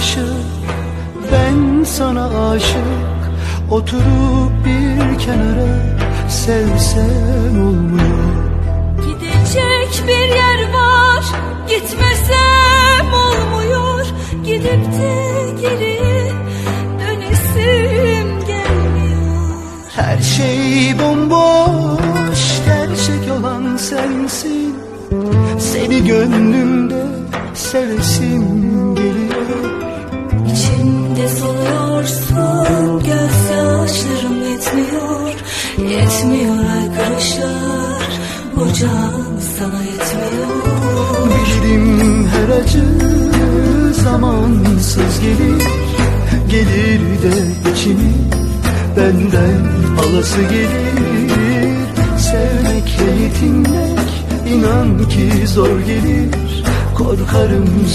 aşık Ben sana aşık. Oturup bir kenara Sevsem olmuyor. Gidecek bir yer var Gitmesem olmuyor. Gidip de geri Dönesim gelmiyor. Her şey bomboş Gerçek olan sensin. Seni gönlümde Sevesim soluyorsun Gözyaşlarım yetmiyor Yetmiyor arkadaşlar. Bu can sana yetmiyor. Bilirim her acı zamansız gelir Gelir de içimi benden alası gelir. Sevmekle yetinmek inan ki zor gelir Korkarım